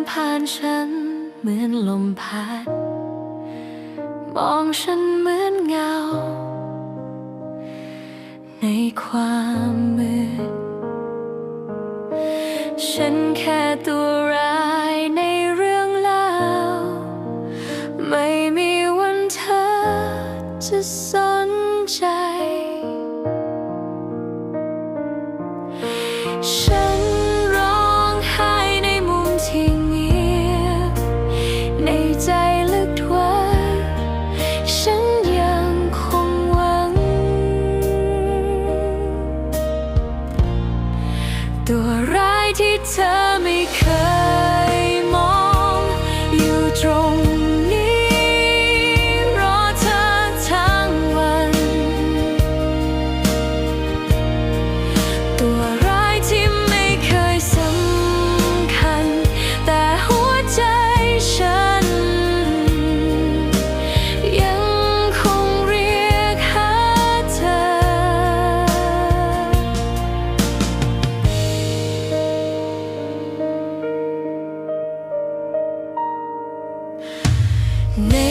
นผ่านฉัน เหมือนลมพัด มองฉันเหมือนเงา ในความมืดฉันแค่ตัว Name